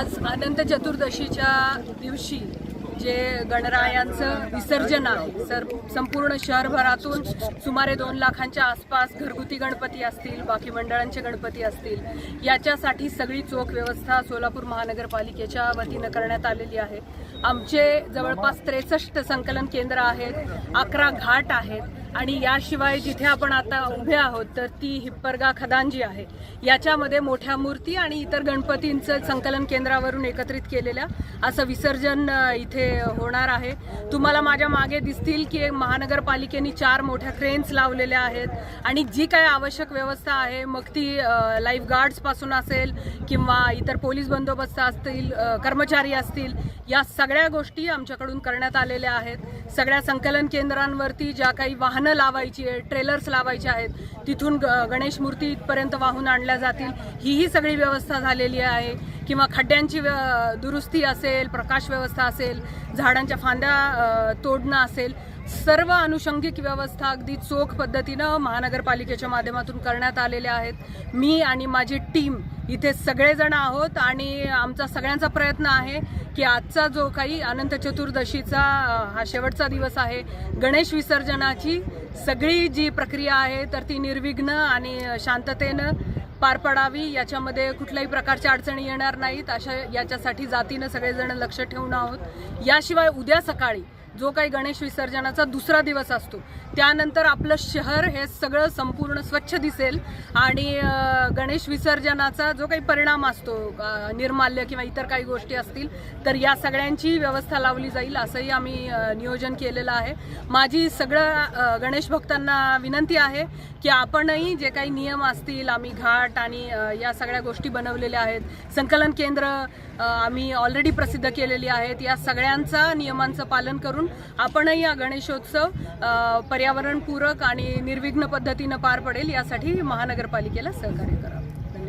आज अनंत चतुर्दशीच्या दिवशी जे गणरायांचं विसर्जन आहे सर संपूर्ण शहरभरातून सुमारे दोन लाखांच्या आसपास घरगुती गणपती असतील बाकी मंडळांचे गणपती असतील याच्यासाठी सगळी चोख व्यवस्था सोलापूर महानगरपालिकेच्या वतीनं करण्यात आलेली आहे. आमचे जवळपास त्रेसष्ट संकलन केंद्र आहेत अकरा घाट आहेत आणि याशिवाय जिथे आपण आता उभे आहोत तर ती हिप्परगा खदांजी आहे. याच्यामध्ये मोठ्या मूर्ती आणि इतर गणपतींचं संकलन केंद्रावरून एकत्रित केलेल्या असं विसर्जन इथे होणार आहे. तुम्हाला माझ्या मागे दिसतील की महानगरपालिकेने चार मोठ्या क्रेन्स लावलेल्या आहेत आणि जी काय आवश्यक व्यवस्था आहे मग ती लाईफ गार्ड्सपासून असेल किंवा इतर पोलीस बंदोबस्त असतील कर्मचारी असतील या सगळ्या गोष्टी आमच्याकडून करण्यात आलेल्या आहेत. सगळ्या संकलन केंद्रांवरती ज्या काही वाहन लावायची आहे ट्रेलर्स लावायचे आहेत. तिथून ग- गणेश मूर्ती इथपर्यंत वाहून आणल्या जातील. हीही सगळी व्यवस्था झालेली आहे. किंवा खड्ड्यांची दुरुस्ती असेल प्रकाश व्यवस्था असेल झाडांच्या फांद्या तोडणं असेल सर्व अनुषंगिक व्यवस्था अगदी चोख पद्धतीनं महानगरपालिकेच्या माध्यमातून करण्यात आलेल्या आहेत. मी आणि माझी टीम इथे सगळेजण आहोत आणि आमचा सगळ्यांचा प्रयत्न आहे की आजचा जो काही अनंत चतुर्दशीचा हा शेवटचा दिवस आहे गणेश विसर्जनाची सगळी जी प्रक्रिया आहे तर ती निर्विघ्न आणि शांततेनं पार पडावी याच्यामध्ये कुठल्याही प्रकारच्या अडचणी येणार नाहीत. अशा याच्यासाठी जातीनं सगळेजण लक्ष ठेवून आहोत. याशिवाय उद्या सकाळी जो काही गणेश विसर्जनाचा दुसरा दिवस असतो त्यानंतर आपलं शहर हे सगळं संपूर्ण स्वच्छ दिसेल आणि गणेश विसर्जनाचा जो काही परिणाम असतो निर्माल्य किंवा इतर काही गोष्टी असतील तर या सगळ्यांची व्यवस्था लावली जाईल असंही आम्ही नियोजन केलेलं आहे. माझी सगळं गणेश भक्तांना विनंती आहे की आपणही जे काही नियम असतील आम्ही घाट आणि या सगळ्या गोष्टी बनवलेल्या आहेत संकलन केंद्र आम्ही ऑलरेडी प्रसिद्ध केलेली आहेत. या सगळ्यांचा नियमांचं पालन करून आपणही हा गणेशोत्सव पर्यावरणपूरक आणि निर्विघ्न पद्धतीनं पार पडेल. यासाठी महानगरपालिकेला सहकार्य करा